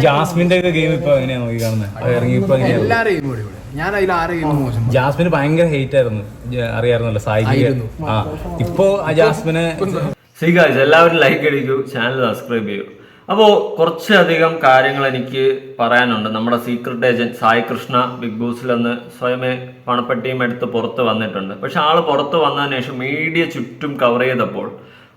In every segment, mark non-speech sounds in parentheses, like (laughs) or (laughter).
ജാസ്മിന്റെ ഒക്കെ ഗെയിം ഇപ്പൊ എങ്ങനെയാ നോക്കി കാണുന്നത് ഇറങ്ങിയപ്പോ എല്ലാരെയും കൂടി ഇവിടെ ഞാൻ അതിൽ മോശം. ജാസ്മിന് ഭയങ്കര ഹേറ്റ് ആയിരുന്നു. ജ- സായി സായിക്ക്. ആയിരുന്നു. ആ ഇപ്പോ ആ ജാസ്മിനെ ശരി ഗായ്സ് എല്ലാവരും ലൈക്ക് അടിക്കൂ ചാനൽ സബ്സ്ക്രൈബ് ചെയ്യൂ. അപ്പോൾ കുറച്ചധികം കാര്യങ്ങൾ എനിക്ക് പറയാനുണ്ട്. നമ്മുടെ secret agent Sai Krishna big ബോസിൽ നിന്ന് സ്വയമേ പണപ്പെട്ടിയും എടുത്ത് പുറത്ത് വന്നിട്ടുണ്ട്. പക്ഷെ ആൾ പുറത്ത് വന്നതിന് ശേഷം മീഡിയ ചുറ്റും കവർ ചെയ്തപ്പോൾ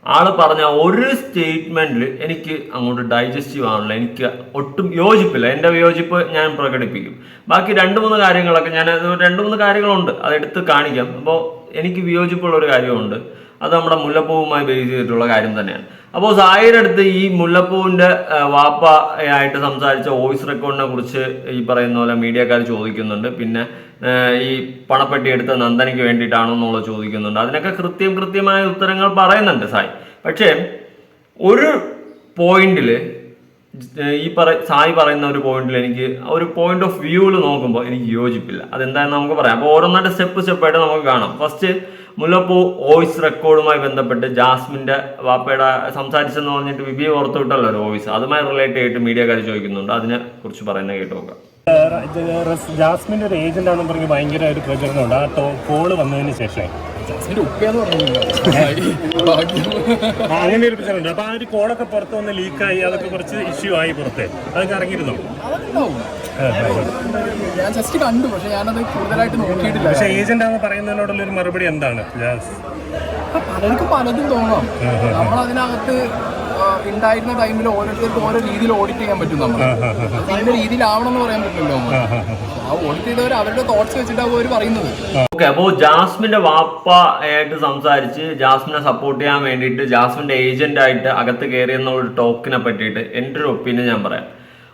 ആൾ പറഞ്ഞ ഒരു സ്റ്റേറ്റ്മെന്റിൽ എനിക്ക് അങ്ങോട്ട് ഡൈജസ്റ്റീവ് ആണല്ലോ എനിക്ക് ഒട്ടും യോജിപ്പില്ല. എന്റെ വിയോജിപ്പ് ഞാൻ പ്രകടിപ്പിക്കും. ബാക്കി രണ്ട് മൂന്ന് കാര്യങ്ങളൊക്കെ ഞാൻ രണ്ട് മൂന്ന് കാര്യങ്ങളുണ്ട്. അത് എടുത്ത് കാണിക്കാം. അപ്പോൾ എനിക്ക് വിയോജിപ്പുള്ള ഒരു കാര്യമുണ്ട്. അത് നമ്മുടെ മുല്ലപ്പൂവുമായി ബേസ് ചെയ്തിട്ടുള്ള കാര്യം തന്നെയാണ്. അപ്പോൾ സായിയുടെ അടുത്ത് ഈ മുല്ലപ്പൂവിന്റെ വാപ്പ ആയിട്ട് സംസാരിച്ച വോയിസ് റെക്കോർഡിനെ കുറിച്ച് ഈ പറയുന്ന പോലെ മീഡിയക്കാർ ചോദിക്കുന്നുണ്ട്. പിന്നെ ഈ പണപ്പെട്ടി എടുത്ത നന്ദനയ്ക്ക് വേണ്ടിയിട്ടാണോ എന്നുള്ളത് ചോദിക്കുന്നുണ്ട്. അതിനൊക്കെ കൃത്യം കൃത്യമായ ഉത്തരങ്ങൾ പറയുന്നുണ്ട് സായി. പക്ഷേ ഒരു പോയിന്റിൽ ഈ പറ സായി പറയുന്ന ഒരു പോയിന്റിൽ എനിക്ക് ഒരു പോയിന്റ് ഓഫ് വ്യൂവിൽ നോക്കുമ്പോൾ എനിക്ക് യോജിപ്പില്ല. അതെന്താണെന്ന് നമുക്ക് പറയാം. അപ്പോൾ ഓരോന്നായിട്ട് സ്റ്റെപ്പ് സ്റ്റെപ്പായിട്ട് നമുക്ക് കാണാം. ഫസ്റ്റ് മുല്ലപ്പൂ വോയിസ് റെക്കോർഡുമായി ബന്ധപ്പെട്ട് ജാസ്മിന്റെ വാപ്പയുടെ സംസാരിച്ചെന്ന് പറഞ്ഞിട്ട് വിബി ഓർത്തു വിട്ടല്ലോ ഒരു വോയിസ് അതുമായി റിലേറ്റ് ചെയ്തിട്ട് മീഡിയക്കാർ ചോദിക്കുന്നുണ്ട്. അതിനെക്കുറിച്ച് പറയുന്നത് കേട്ട് നോക്കാം. ജാസ്മിന്റെ ഒരു ഏജന്റ് ആണെന്ന് പറഞ്ഞ് ഭയങ്കര ഒരു പ്രചരണമുണ്ട്. ആ ടോ കോൾ വന്നതിന് ശേഷം (laughs) അങ്ങനെ ഒരു പ്രചരണമുണ്ട് അപ്പൊ ആ ഒരു കോളൊക്കെ പുറത്ത് വന്ന് ലീക്കായി അതൊക്കെ കുറച്ച് ഇഷ്യൂ ആയി പുറത്തെ. അതൊക്കെ ഇറങ്ങിയിരുന്നോ ഞാൻ ജസ്റ്റ് കണ്ടു പക്ഷെ ഞാനത് കൂടുതലായിട്ട് നോക്കിയിട്ടില്ല. പക്ഷെ ഏജന്റ് ആണെന്ന് പറയുന്നതിനോടുള്ള ഒരു മറുപടി എന്താണ്? പലർക്കും പലതും തോന്നാം. ആ, ഉണ്ടായിരുന്ന ടൈമിൽ ഓരോരുത്തർക്ക് ഓരോ രീതിയിൽ ഓഡിറ്റ് ചെയ്യാൻ പറ്റും നമ്മൾ അതിന്റെ രീതിയിലാവണം എന്ന് പറയാൻ പറ്റില്ലല്ലോ. ആ ഓഡിറ്റ് ചെയ്തവർ അവരുടെ തോട്ട്സ് വെച്ചിട്ടാവും അവർ പറയുന്നത്. ഓക്കെ അപ്പോൾ ജാസ്മിന്റെ വാപ്പ ആയിട്ട് സംസാരിച്ച് ജാസ്മിനെ സപ്പോർട്ട് ചെയ്യാൻ വേണ്ടിയിട്ട് ജാസ്മിന്റെ ഏജന്റ് ആയിട്ട് അകത്ത് കയറി എന്ന ഒരു ടോക്കിനെ പറ്റിയിട്ട് എന്റെ ഒരു ഒപ്പീനിയൻ ഞാൻ പറയാം.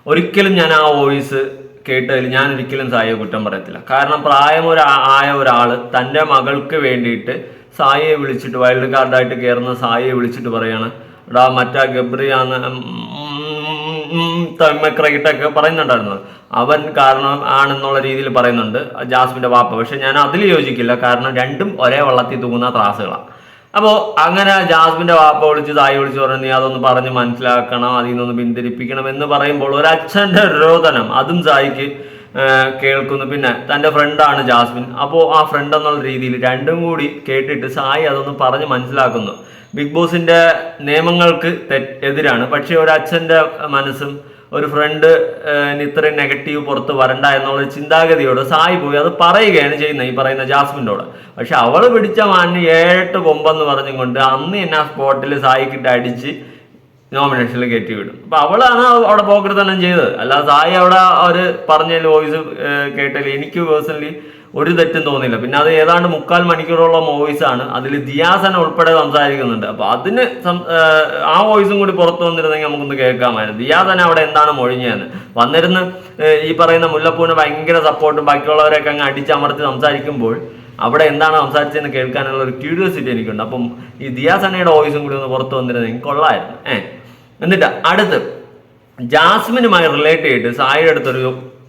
ഒരിക്കലും ഞാൻ ആ വോയിസ് കേട്ടതിൽ ഞാൻ ഒരിക്കലും സായിയെ കുറ്റം പറയത്തില്ല. കാരണം പ്രായം ഒരു ആയ ഒരാൾ തന്റെ മകൾക്ക് വേണ്ടിയിട്ട് സായിയെ വിളിച്ചിട്ട് വൈൽഡ് കാർഡായിട്ട് കയറുന്ന സായിയെ വിളിച്ചിട്ട് പറയാണ് എടാ മറ്റാ ഗബ്രിയാന്ന് തമ്മക്രൈട്ടൊക്കെ പറയുന്നുണ്ടായിരുന്നു. അവൻ കാരണം ആണെന്നുള്ള രീതിയിൽ പറയുന്നുണ്ട് ജാസ്മിന്റെ വാപ്പ. പക്ഷെ ഞാൻ അതിൽ യോജിക്കില്ല കാരണം രണ്ടും ഒരേ വള്ളത്തിൽ തൂങ്ങുന്ന ത്രാസുകളാണ് അപ്പോൾ അങ്ങനെ ജാസ്മിന്റെ വാപ്പ വിളിച്ച് തായി വിളിച്ച് പറഞ്ഞു നീ അതൊന്ന് പറഞ്ഞ് മനസ്സിലാക്കണം അതിൽ നിന്നൊന്ന് പിന്തിരിപ്പിക്കണം എന്ന് പറയുമ്പോൾ ഒരു അച്ഛന്റെ രോദനം അതും സായിക്ക് കേൾക്കുന്നു. പിന്നെ തന്റെ ഫ്രണ്ടാണ് ജാസ്മിൻ. അപ്പോൾ ആ ഫ്രണ്ട് എന്നുള്ള രീതിയിൽ രണ്ടും കൂടി കേട്ടിട്ട് സായി അതൊന്ന് പറഞ്ഞ് മനസ്സിലാക്കുന്നു. ബിഗ് ബോസിന്റെ നിയമങ്ങൾക്ക് എതിരാണ്. പക്ഷേ ഒരു അച്ഛന്റെ മനസ്സും ഒരു ഫ്രണ്ട് ഇത്രയും നെഗറ്റീവ് പുറത്ത് വരണ്ട എന്നുള്ള ചിന്താഗതിയോട് സായി പോയി. അത് പറയുകയാണ് ചെയ്യുന്നത് ഈ പറയുന്ന ജാസ്മിനോട്. പക്ഷെ അവൾ പിടിച്ച മാന്യ ഏഴെട്ട് കൊമ്പെന്ന് പറഞ്ഞും കൊണ്ട് അന്ന് എന്നെ ആ സ്പോട്ടിൽ സായിക്കിട്ട് അടിച്ച് നോമിനേഷനിൽ കയറ്റി വിടും അപ്പൊ അവളാണ് അവിടെ പോക്കരുത്തനം ചെയ്തത്. അല്ലാതെ സായി അവിടെ അവർ പറഞ്ഞതിൽ വോയിസ് കേട്ടതിൽ എനിക്ക് പേഴ്സണലി ഒരു തെറ്റും തോന്നിയില്ല. പിന്നെ അത് ഏതാണ്ട് മുക്കാൽ മണിക്കൂറോളം ആണ്. അതിൽ ദിയാസന ഉൾപ്പെടെ സംസാരിക്കുന്നുണ്ട്. അപ്പൊ അതിന് ആ വോയിസും കൂടി പുറത്തു വന്നിരുന്നെങ്കിൽ നമുക്കൊന്ന് കേൾക്കാമായിരുന്നു. ദിയാസൻ അവിടെ എന്താണ് മൊഴിഞ്ഞതെന്ന്? വന്നിരുന്ന് ഈ പറയുന്ന മുല്ലപ്പൂവിന് ഭയങ്കര സപ്പോർട്ടും ബാക്കിയുള്ളവരെയൊക്കെ അങ്ങ് അടിച്ചമർത്തി സംസാരിക്കുമ്പോൾ അവിടെ എന്താണ് സംസാരിച്ചതെന്ന് കേൾക്കാനുള്ള ഒരു ക്യൂരിയോസിറ്റി എനിക്കുണ്ട്. അപ്പം ഈ ദിയാസനയുടെ വോയിസും കൂടി ഒന്ന് പുറത്തു വന്നിരുന്നെങ്കിൽ കൊള്ളായിരുന്നു ഏഹ് എന്നിട്ട് അടുത്ത് ജാസ്മിനുമായി റിലേറ്റ് ചെയ്തിട്ട് സായിയുടെ അടുത്തൊരു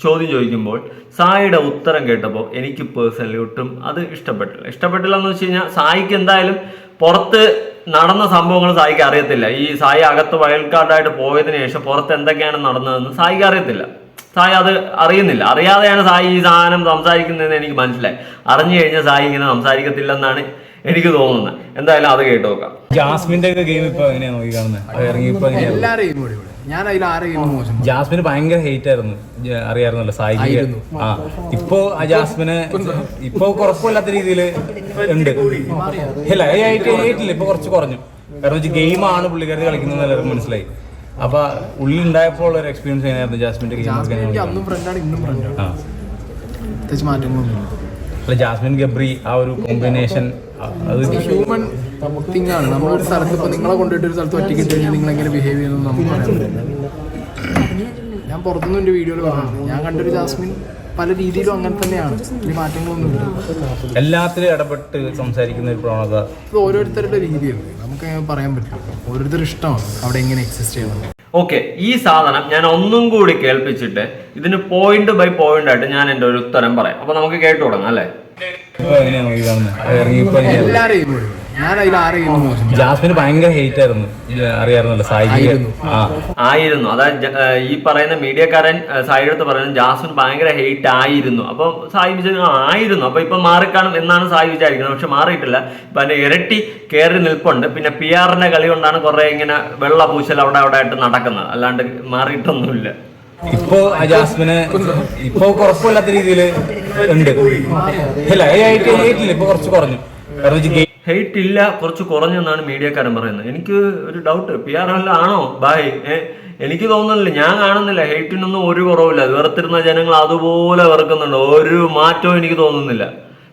ചോദ്യം ചോദിക്കുമ്പോൾ സായിയുടെ ഉത്തരം കേട്ടപ്പോൾ എനിക്ക് പേഴ്സണലി ഒട്ടും അത് ഇഷ്ടപ്പെട്ടില്ല. ഇഷ്ടപ്പെട്ടില്ല എന്ന് വെച്ച് കഴിഞ്ഞാൽ സായിക്ക് എന്തായാലും പുറത്ത് നടന്ന സംഭവങ്ങൾ സായിക്ക് അറിയത്തില്ല. ഈ സായി അകത്ത് വൈൽഡ് കാർഡായിട്ട് പോയതിനു ശേഷം പുറത്ത് എന്തൊക്കെയാണ് നടന്നതെന്ന് സായിക്ക് അറിയത്തില്ല. സായി അത് അറിയുന്നില്ല. അറിയാതെയാണ് സായി ഈ സാധനം സംസാരിക്കുന്നതെന്ന് എനിക്ക് മനസ്സിലായി. അറിഞ്ഞു കഴിഞ്ഞാൽ സായി ഇങ്ങനെ സംസാരിക്കത്തില്ലെന്നാണ് എനിക്ക് തോന്നുന്നത്. എന്തായാലും അത് കേട്ടു നോക്കാം ജാസ്മിന്റെ ഒക്കെ ഗെയിം ഇപ്പൊ എങ്ങനെയാണ് നോക്കി കാണുന്നത് ഇറങ്ങി ഞാൻ അതിൽ ആരെങ്കിലും മോശം? ജാസ്മിന് ഭയങ്കര ഹേറ്റ് ആയിരുന്നു. ജ- സായി സായിക്ക്. ആയിരുന്നു. ആ. ഇപ്പോ ആ ജാസ്മിന് ഇപ്പൊ കുഴപ്പമില്ലാത്ത രീതിയിൽ ഉണ്ട്. ഇല്ല ഹേറ്റ് ഹേറ്റില്ല ഇപ്പൊ കുറച്ച് കുറഞ്ഞു. കാരണം വെച്ചാൽ ആണ് പുള്ളിക്കാരി കളിക്കുന്നത് എല്ലാവർക്കും മനസ്സിലായി. അപ്പൊ ഉള്ളിൽ ഉണ്ടായപ്പോൾ ഒരു എക്സ്പീരിയൻസ് എങ്ങനെയായിരുന്നു ജാസ്മിന്റെ ജാസ്മിൻ എനിക്ക് ഗെയിം അന്നും ഫ്രണ്ടാണ് ഇന്നും ഫ്രണ്ടാണ് പ്രത്യേകിച്ച് മാറ്റങ്ങളൊന്നും അല്ല ജാസ്മിൻ ഗബ്രി ആ ഒരു കോമ്പിനേഷൻ അത് ഹ്യൂമൻ തിങ് ആണ് നമ്മളൊരു സ്ഥലത്ത് ഇപ്പൊ നിങ്ങളെ കൊണ്ടുപോയിട്ട് ഒരു സ്ഥലത്ത് ഒറ്റയ്ക്ക് ഇട്ട് കഴിഞ്ഞാൽ നിങ്ങൾ എങ്ങനെ ബിഹേവ് ചെയ്യുന്നു നമുക്ക് പറയാൻ ഞാൻ പുറത്തുനിന്ന് എന്റെ വീഡിയോയിൽ പറഞ്ഞു ഞാൻ കണ്ടൊരു ജാസ്മിൻ പല രീതിയിലും അങ്ങനെ തന്നെയാണ്. വലിയ മാറ്റങ്ങളൊന്നും ഇല്ല. എല്ലാത്തിലും ഇടപെട്ട് സംസാരിക്കുന്ന ഒരു പ്രവണത. ഇത് ഓരോരുത്തരുടെ രീതിയല്ലേ. നമുക്ക് പറയാൻ പറ്റില്ല. ഓരോരുത്തർ ഇഷ്ടമാണ്. അവിടെ എങ്ങനെ എക്സിസ്റ്റ് ചെയ്യുന്നത് ഓക്കെ ഈ സാധനം ഞാൻ ഒന്നും കൂടി കേൾപ്പിച്ചിട്ട് ഇതിന് പോയിന്റ് ബൈ പോയിന്റ് ആയിട്ട് ഞാൻ എന്റെ ഒരു ഉത്തരം പറയാം. അപ്പൊ നമുക്ക് കേട്ടു തുടങ്ങാം അല്ലേ? എല്ലാരെയും ഞാൻ അതിൽ ആരെയും മോശം ജാസ്മിന് ഭയങ്കര ഹേറ്റ് ആയിരുന്നു. അറിയാറുന്നല്ലോ സായി ആയിരുന്നു. ആ. ആയിരുന്നു. അതായത് ജ- ഏഹ് ഈ പറയുന്ന മീഡിയക്കാരൻ ഏഹ് സായിയുടെ അടുത്ത് പറയുന്നത് ജാസ്മിൻ ഭയങ്കര ഹെയ്റ്റ് ആയിരുന്നു. അപ്പൊ സായി വിചാരിച്ചു "ആ, ആയിരുന്നു. അപ്പൊ ഇപ്പൊ മാറിക്കാണും എന്നാണ് സായി വിചാരിക്കുന്നത്. പക്ഷെ മാറിയിട്ടില്ല. ഇപ്പൊ അതിന്റെ ഇരട്ടി കയറി നിൽപ്പുണ്ട്. പിന്നെ പി ആറിന്റെ കളി കൊണ്ടാണ് കുറെ ഇങ്ങനെ വെള്ള പൂശൽ അവിടെ അവിടെ ആയിട്ട് നടക്കുന്നത്. അല്ലാണ്ട് മാറിയിട്ടൊന്നുമില്ല. ഇപ്പോ ആ ജാസ്മിന് ഇപ്പൊ കുറച്ചില്ലാത്ത രീതിയിൽ ഉണ്ട്. ഇല്ല ഇപ്പൊ കുറച്ച് കുറഞ്ഞു. കാരണം വെച്ചാൽ ഗെയിം ഹെയ്റ്റ് ഇല്ല കുറച്ച് കുറഞ്ഞെന്നാണ് മീഡിയക്കാരൻ പറയുന്നത്. എനിക്ക് ഒരു ഡൗട്ട് പി ആർ എല്ലാം ആണോ ബായ് എനിക്ക് തോന്നുന്നില്ല. ഞാൻ കാണുന്നില്ല. ഹെയ്റ്റിനൊന്നും ഒരു കുറവില്ല വെറുത്തിരുന്ന ജനങ്ങൾ അതുപോലെ വെറുക്കുന്നുണ്ട്. ഒരു മാറ്റവും എനിക്ക് തോന്നുന്നില്ല.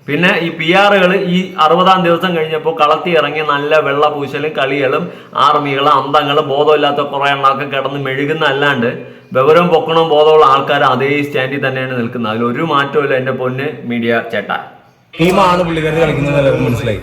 പിന്നെ ഈ പി ആറുകൾ ഈ അറുപതാം ദിവസം കഴിഞ്ഞപ്പോൾ കളത്തി ഇറങ്ങി നല്ല വെള്ള പൂശലും കളികളും ആർമികളും അന്തങ്ങളും ബോധമില്ലാത്ത കുറേ എണ്ണമൊക്കെ കിടന്ന് മെഴുകുന്ന അല്ലാണ്ട് വിവരം പൊക്കണം ബോധമുള്ള ആൾക്കാർ അതേ സ്റ്റാൻഡിൽ തന്നെയാണ് നിൽക്കുന്നത്. അതിലൊരു മാറ്റവും ഇല്ല എന്റെ പൊന്ന് മീഡിയ ചേട്ടാ. ടീമാണ് പുള്ളിക്കാരി കളിക്കുന്നത് മനസ്സിലായി.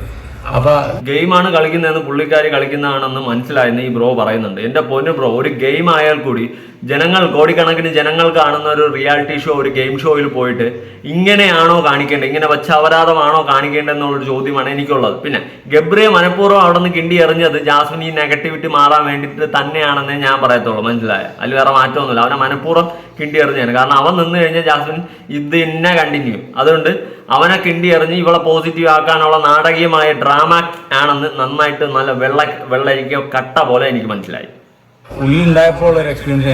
അപ്പൊ ഗെയിമാണ് കളിക്കുന്നതെന്ന് പുള്ളിക്കാരി കളിക്കുന്നതാണെന്ന് മനസ്സിലായെന്ന് ഈ ബ്രോ പറയുന്നുണ്ട്. എന്റെ പൊന്നു ബ്രോ ഒരു ഗെയിം ആയാൽ കൂടി ജനങ്ങൾ കോടിക്കണക്കിന് ജനങ്ങൾ കാണുന്ന ഒരു റിയാലിറ്റി ഷോ ഒരു ഗെയിം ഷോയിൽ പോയിട്ട് ഇങ്ങനെയാണോ കാണിക്കേണ്ടത്? ഇങ്ങനെ വച്ച അപരാധമാണോ കാണിക്കേണ്ടതെന്നുള്ളൊരു ചോദ്യമാണ് എനിക്കുള്ളത്. പിന്നെ ഗബ്രിയെ മനഃപൂർവം അവിടെ നിന്ന് കിണ്ടി എറിഞ്ഞത് ജാസ്മിൻ ഈ നെഗറ്റിവിറ്റി മാറാൻ വേണ്ടിയിട്ട് തന്നെയാണെന്നേ ഞാൻ പറയത്തുള്ളൂ. മനസ്സിലായ? അതിൽ വേറെ മാറ്റമൊന്നുമില്ല. അവനെ മനഃപൂർവം കിണ്ടി എറിഞ്ഞാണ്. കാരണം അവൻ നിന്ന് കഴിഞ്ഞാൽ ജാസ്മിൻ ഇത് തന്നെ കണ്ടിന്യൂ അതുകൊണ്ട് അവനെ കിണ്ടി എറിഞ്ഞ് ഇവളെ പോസിറ്റീവ് ആക്കാനുള്ള നാടകീയമായ ഡ്രാമ ആണെന്ന് നന്നായിട്ട് നല്ല വെള്ള വെള്ളരിക്കോ കട്ട പോലെ എനിക്ക് മനസ്സിലായി. ഉള്ളിലുണ്ടായപ്പോൾ ഉള്ള ഒരു എക്സ്പീരിയൻസ്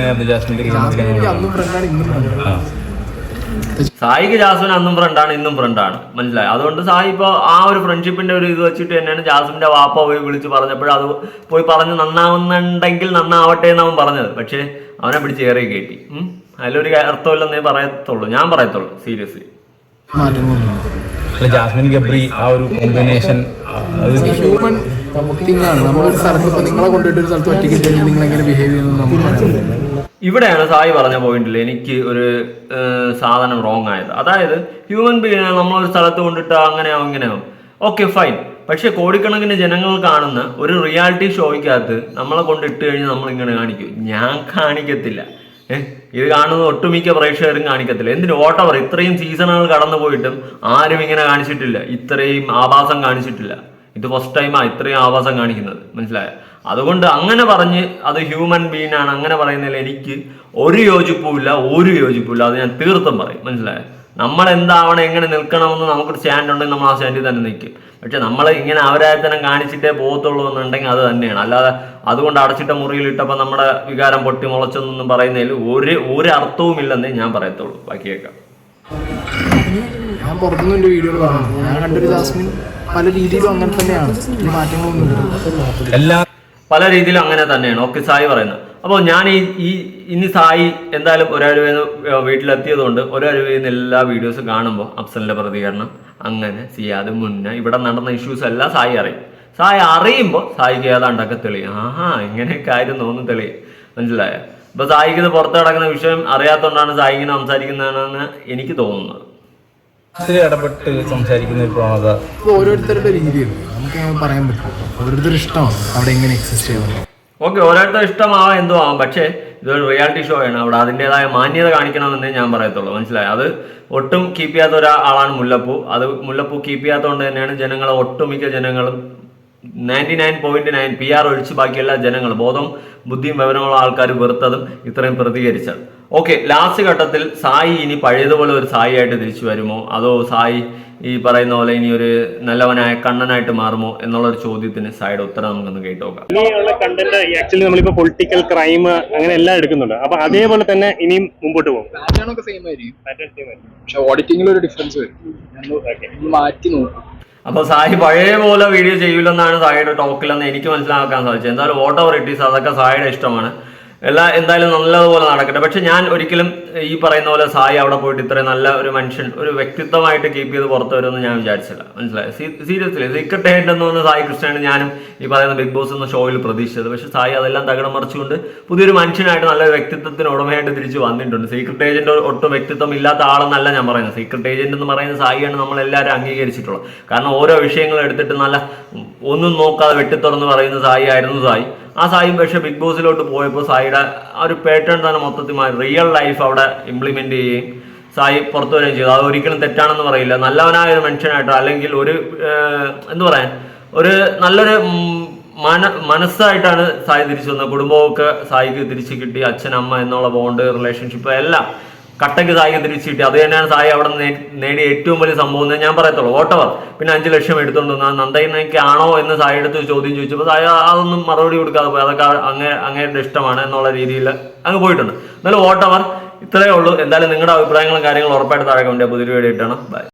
സായിക്ക് ജാസ്മിൻ അന്നും ഫ്രണ്ടാണ് ഇന്നും ഫ്രണ്ടാണ് മനസ്സിലായി? അതുകൊണ്ട് സായി ഇപ്പോൾ ആ ഒരു ഫ്രണ്ട്ഷിപ്പിന്റെ ഒരു ഇത് വെച്ചിട്ട് തന്നെയാണ് ജാസ്മിന്റെ വാപ്പ പോയി വിളിച്ച് പറഞ്ഞപ്പോൾ അത് പോയി പറഞ്ഞ് നന്നാവുന്നുണ്ടെങ്കിൽ നന്നാവട്ടെ എന്ന് അവൻ പറഞ്ഞത്. പക്ഷേ അവനെ പിടിച്ച് ഏറെ കയറ്റി. അതിലൊരു അർത്ഥമില്ലെന്നേ പറയത്തുള്ളൂ. ഞാൻ പറയത്തുള്ളൂ സീരിയസ്ലി അല്ല ജാസ്മിൻ ഗബ്രി ആ ഒരു കോമ്പിനേഷൻ ഹ്യൂമൻ നമ്മളൊരു സ്ഥലത്ത് ഇപ്പൊ നിങ്ങളെ കൊണ്ടുപോയിട്ട് ഒരു സ്ഥലത്ത് ഒറ്റയ്ക്ക് കഴിഞ്ഞാൽ നിങ്ങൾ എങ്ങനെ ബിഹേവ് ചെയ്യുന്നത് നമ്മൾ ഇവിടെയാണ് സായി പറഞ്ഞ പോയിന്റിൽ എനിക്ക് ഒരു സാധനം റോങ് ആയത്. അതായത് ഹ്യൂമൻ ബീങ്ങിനെ നമ്മളൊരു സ്ഥലത്ത് കൊണ്ടിട്ട് അങ്ങനെയോ ഇങ്ങനെയാവും ഓക്കെ ഫൈൻ പക്ഷെ കോടിക്കണക്കിന് ജനങ്ങൾ കാണുന്ന ഒരു റിയാലിറ്റി ഷോയ്ക്കകത്ത് നമ്മളെ കൊണ്ടിട്ട് കഴിഞ്ഞാൽ നമ്മൾ ഇങ്ങനെ കാണിക്കും. ഞാൻ കാണിക്കത്തില്ല. ഇത് കാണുന്ന ഒട്ടുമിക്ക പ്രേക്ഷകരും കാണിക്കത്തില്ല. എന്തിന്? ഓട്ടവർ ഇത്രയും സീസണുകൾ കടന്നു പോയിട്ടും ആരും ഇങ്ങനെ കാണിച്ചിട്ടില്ല. ഇത്രയും ആവാസം കാണിച്ചിട്ടില്ല. ഇത് ഫസ്റ്റ് ടൈമാ ഇത്രയും ആവാസം കാണിക്കുന്നത്. മനസ്സിലായ? അതുകൊണ്ട് അങ്ങനെ പറഞ്ഞ് അത് ഹ്യൂമൻ ബീങ് ആണ്. അങ്ങനെ പറയുന്നതിൽ എനിക്ക് ഒരു യോജിപ്പുമില്ല ഒരു യോജിപ്പുമില്ല അത് ഞാൻ തീർത്തും പറയും. മനസ്സിലായോ? നമ്മൾ എന്താവണം എങ്ങനെ നിൽക്കണമെന്ന് നമുക്കൊരു സ്റ്റാൻഡ് ഉണ്ടെങ്കിൽ നമ്മൾ ആ സ്റ്റാൻഡിൽ തന്നെ നിൽക്കും. പക്ഷെ നമ്മൾ ഇങ്ങനെ അവരായത്തനം കാണിച്ചിട്ടേ പോകത്തുള്ളൂ എന്നുണ്ടെങ്കിൽ അത് തന്നെയാണ്. അല്ലാതെ അതുകൊണ്ട് അടച്ചിട്ട മുറിയിൽ ഇട്ടപ്പോൾ നമ്മുടെ വികാരം പൊട്ടി മുളച്ചെന്നൊന്നും പറയുന്നതിൽ ഒരു ഒരു അർത്ഥവും ഇല്ലെന്നേ ഞാൻ പറയത്തുള്ളൂ. ബാക്കിയേക്കാം ഞാൻ പുറത്തുനിന്ന് എന്റെ ഞാൻ കണ്ടൊരു ജാസ്മിൻ പല രീതിയിലും അങ്ങനെ തന്നെയാണ്. മാറ്റങ്ങളൊന്നും എല്ലാ പല രീതിയിലും അങ്ങനെ തന്നെയാണ്. ഓക്കെ സായി പറയുന്നത്. അപ്പോൾ ഞാൻ ഈ ഈ ഇനി സായി എന്തായാലും ഒരരുവേന്ന് വീട്ടിലെത്തിയതുകൊണ്ട് ഒരരുവേന്ന് എല്ലാ വീഡിയോസും കാണുമ്പോൾ അഫ്സലിന്റെ പ്രതികരണം അങ്ങനെ സിയാദ് മുന്നേ ഇവിടെ നടന്ന ഇഷ്യൂസ് എല്ലാം സായി അറിയും. സായി അറിയുമ്പോൾ സായിക്ക് ഏതാണ്ടൊക്കെ തെളിയും. ആഹാ ഇങ്ങനെയൊക്കെ ആയിരുന്നു തോന്നും തെളിയും. മനസ്സിലായോ? അപ്പൊ സായിക്ക് ഇത് പുറത്ത് കിടക്കുന്ന വിഷയം അറിയാത്തതുകൊണ്ടാണ് സായി ഇങ്ങനെ സംസാരിക്കുന്നതെന്ന് എനിക്ക് തോന്നുന്നത്. ഇടപെട്ട് സംസാരിക്കുന്ന ഒരു പ്രവണത. ഓരോരുത്തരുടെ രീതിയാണ് നമുക്ക് പറയാൻ പറ്റും. ഓരോരുത്തരുടെ ഇഷ്ടമാണ് അവിടെ എങ്ങനെ എക്സിസ്റ്റ് ചെയ്യുന്നത്. ഓക്കെ ഓരോരുത്തർ ഇഷ്ടമാവാം എന്തോ ആവാം. പക്ഷേ ഇതൊരു റിയാലിറ്റി ഷോ ആണ്. അവിടെ അതിന്റെതായ മാന്യത കാണിക്കണമെന്നേ ഞാൻ പറയത്തുള്ളൂ. മനസ്സിലായി? അത് ഒട്ടും കീപ്പ് ചെയ്യാത്ത ഒരാളാണ് മുല്ലപ്പൂ. അത് മുല്ലപ്പൂ കീപ്പ് ചെയ്യാത്തതുകൊണ്ട് തന്നെയാണ് ജനങ്ങൾ ഒട്ടുമിക്ക ജനങ്ങളും ninety nine point nine P R ഒഴിച്ച് ബാക്കിയെല്ലാ ജനങ്ങൾ ബോധം ബുദ്ധിയും വിവരമുള്ള ആൾക്കാർ വെറുത്തതും ഇത്രയും പ്രതികരിച്ചത്. ഓക്കെ ലാസ്റ്റ് ഘട്ടത്തിൽ സായി ഇനി പഴയതുപോലെ ഒരു സായി ആയിട്ട് തിരിച്ചു വരുമോ? അതോ സായി ഈ പറയുന്ന പോലെ ഇനി ഒരു നല്ലവനായ കണ്ണനായിട്ട് മാറുമോ എന്നുള്ള ഒരു ചോദ്യത്തിന് സായിയുടെ ഉത്തരം നമുക്കൊന്ന് കേട്ടു നോക്കാം. ഇനിയുള്ള കണ്ടന്റ് ആക്ച്വലി നമ്മളിപ്പോ പൊളിറ്റിക്കൽ ക്രൈം അങ്ങനെ എല്ലാം എടുക്കുന്നുണ്ട്. അപ്പൊ അതേപോലെ തന്നെ ഇനിയും മുമ്പോട്ട് പോകും. പക്ഷെ ഓഡിറ്റിംഗിൽ ഒരു ഡിഫറൻസ് വരും. മാറ്റി നോക്കും. അപ്പൊ സായി പഴയ പോലെ വീഡിയോ ചെയ്യൂലെന്നാണ് സായിയുടെ ടോക്കിലെന്ന് എനിക്ക് മനസ്സിലാക്കാൻ സാധിച്ചത്. എന്തായാലും ഓട്ടോ റിട്ടീസ് അതൊക്കെ സായിയുടെ ഇഷ്ടമാണ്. എല്ലാ എന്തായാലും നല്ലതുപോലെ നടക്കട്ടെ. പക്ഷെ ഞാൻ ഒരിക്കലും ഈ പറയുന്ന പോലെ സായി അവിടെ പോയിട്ട് ഇത്രയും നല്ല ഒരു മനുഷ്യൻ ഒരു വ്യക്തിത്വമായിട്ട് കീപ്പ് ചെയ്ത് പുറത്തു വരുമെന്ന് ഞാൻ വിചാരിച്ചില്ല. മനസ്സിലായി? സീരിയസ്ലി സീക്രട്ട് ഹെഡ് എന്ന് പറഞ്ഞ സായി കൃഷ്ണയാണ് ഞാനും ഈ പറയുന്ന ബിഗ് ബോസ് എന്ന ഷോയിൽ പ്രതീക്ഷിച്ചത്. പക്ഷെ സായി അതെല്ലാം തകിടം മറിച്ചുകൊണ്ട് പുതിയൊരു മനുഷ്യനായിട്ട് നല്ലൊരു വ്യക്തിത്വത്തിന് ഉടമയായിട്ട് തിരിച്ചു വന്നിട്ടുണ്ട്. സീക്രട്ട് ഏജന്റ് ഒട്ടും വ്യക്തിത്വം ഇല്ലാത്ത ആളെന്നല്ല ഞാൻ പറയുന്നത്. സീക്രട്ട് ഏജന്റ് എന്ന് പറയുന്ന സായിയാണ് നമ്മൾ എല്ലാവരും അംഗീകരിച്ചിട്ടുള്ളത്. കാരണം ഓരോ വിഷയങ്ങൾ എടുത്തിട്ട് നല്ല ഒന്നും നോക്കാതെ വെട്ടിത്തുറന്ന് പറയുന്ന സായി ആയിരുന്നു സായി. ആ സായി പക്ഷേ ബിഗ് ബോസിലോട്ട് പോയപ്പോൾ സായിയുടെ ആ ഒരു പാറ്റേൺ തന്നെ മൊത്തത്തിൽ മാറി. റിയൽ ലൈഫ് അവിടെ ഇംപ്ലിമെന്റ് ചെയ്യുകയും സായി പുറത്തു വരികയും ചെയ്തു അത് ഒരിക്കലും തെറ്റാണെന്ന് പറയില്ല. നല്ലവനായ ഒരു മനുഷ്യനായിട്ടോ അല്ലെങ്കിൽ ഒരു എന്തു പറയാൻ ഒരു നല്ലൊരു മന മനസ്സായിട്ടാണ് സായി തിരിച്ചു വന്നത്. കുടുംബമൊക്കെ സായിക്ക് തിരിച്ചു കിട്ടി. അച്ഛൻ അമ്മ എന്നുള്ള ബോണ്ട് റിലേഷൻഷിപ്പ് എല്ലാം കട്ടയ്ക്ക് സായിക്ക് തിരിച്ചു കിട്ടി. അത് തന്നെയാണ് സായി അവിടെ നേടിയ ഏറ്റവും വലിയ സംഭവം എന്ന് ഞാൻ പറയത്തുള്ളൂ. ഓട്ടവർ പിന്നെ അഞ്ച് ലക്ഷം എടുത്തുകൊണ്ട് വന്നാൽ നന്ദനയ്ക്ക് ആണോ എന്ന് സായി എടുത്ത് ചോദ്യം ചോദിച്ചപ്പോൾ സായി അതൊന്നും മറുപടി കൊടുക്കാതെ പോയി. അതൊക്കെ അങ്ങേ അങ്ങയുടെ ഇഷ്ടമാണ് എന്നുള്ള രീതിയിൽ അങ്ങ് പോയിട്ടുണ്ട്. എന്നാലും ഓട്ടവർ ഇത്രയേ ഉള്ളൂ. എന്തായാലും നിങ്ങളുടെ അഭിപ്രായങ്ങളും കാര്യങ്ങളും ഉറപ്പായിട്ട് താഴെ കമന്റ് പുതിയൊരു വീഡിയോ ഇട്ടാണ് ബൈ